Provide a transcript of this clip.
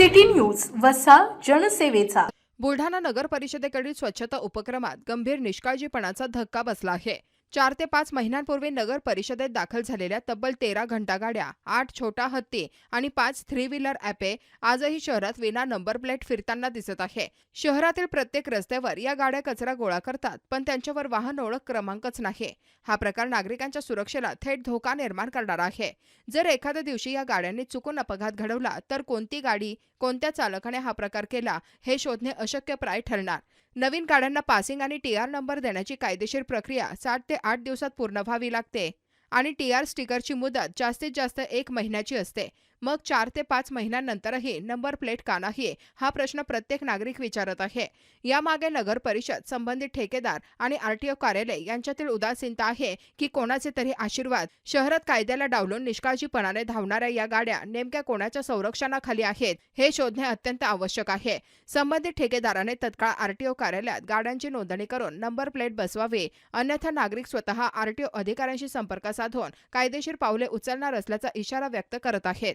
City news वसा जनसेवेचा. बुलढाणा नगर परिषदेकडील स्वच्छता उपक्रमात गंभीर निष्काळजीपणाचा धक्का बसला आहे. चार ते पाच महिन्यांपूर्वी नगर परिषदेत दाखल झालेल्या तब्बल तेरा घंटागाड्या आठ छोटा हत्ती आणि पाच थ्री व्हीलर ॲपे आजही शहरात विना नंबर प्लेट फिरताना दिसत आहे. शहरातील प्रत्येक रस्त्यावर या गाड्या कचरा गोळा करतात पण त्यांच्यावर वाहन ओळख क्रमांकच नाही. हा प्रकार नागरिकांच्या सुरक्षेला थेट धोका निर्माण करणारा आहे. जर एखाद्या दिवशी या गाड्यांनी चुकून अपघात घडवला तर कोणती गाडी कोणत्या चालकाने हा प्रकार केला हे शोधणे अशक्यप्राय ठरणार. नवीन गाड्यांना पासिंग आणि टी आर नंबर देण्याची कायदेशीर प्रक्रिया सात ते आठ दिवसात पूर्ण व्हावी लागते आणि टी आर स्टिकरची मुदत जास्तीत जास्त एक महिन्याची असते. मग चार ते पाच महिन्यांनंतरही नंबर प्लेट का नाही हा प्रश्न प्रत्येक नागरिक विचारत आहे. यामागे नगर परिषद संबंधित ठेकेदार आणि आरटीओ कार्यालय यांच्यातील उदासीनता आहे की कोणाचे तरी आशीर्वाद शहरात कायद्याला डावलून निष्काळजीपणाने धावणाऱ्या या गाड्या नेमक्या कोणाच्या संरक्षणाखाली आहेत हे शोधणे अत्यंत आवश्यक आहे. संबंधित ठेकेदाराने तत्काळ आरटीओ कार्यालयात गाड्यांची नोंदणी करून नंबर प्लेट बसवावी अन्यथा नागरिक स्वतः आरटीओ अधिकाऱ्यांशी संपर्क साधून कायदेशीर पावले उचलणार असल्याचा इशारा व्यक्त करत आहेत.